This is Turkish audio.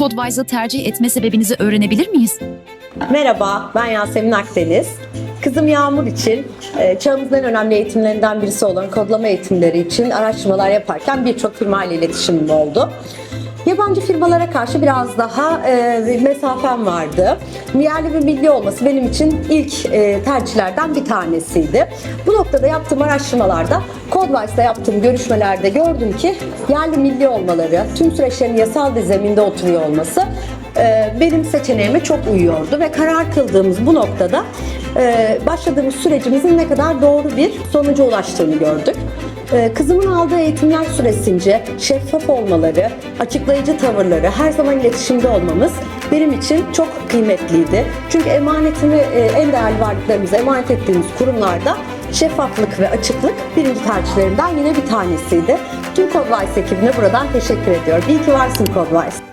Codewise'ı tercih etme sebebinizi öğrenebilir miyiz? Merhaba, ben Yasemin Akdeniz. Kızım Yağmur için e, çağımızın en önemli eğitimlerinden birisi olan kodlama eğitimleri için araştırmalar yaparken birçok firma ile iletişimim oldu. Yabancı firmalara karşı biraz daha e, mesafem vardı. Yerli ve milli olması benim için ilk e, tercihlerden bir tanesiydi. Bu noktada yaptığım araştırmalarda Codewise'da yaptığım görüşmelerde gördüm ki yerli milli olmaları, tüm süreçlerin yasal bir zeminde oturuyor olması e, benim seçeneğime çok uyuyordu ve karar kıldığımız bu noktada e, başladığımız sürecimizin ne kadar doğru bir sonuca ulaştığını gördük. E, Kızımın aldığı eğitimler süresince şeffaf olmaları, açıklayıcı tavırları, her zaman iletişimde olmamız benim için çok kıymetliydi. Çünkü emanetimi, e, en değerli varlıklarımızı emanet ettiğimiz kurumlarda şeffaflık ve açıklık birinci tercihlerimden yine bir tanesiydi. Tüm Codewise ekibine buradan teşekkür ediyorum. İyi ki varsın Codewise.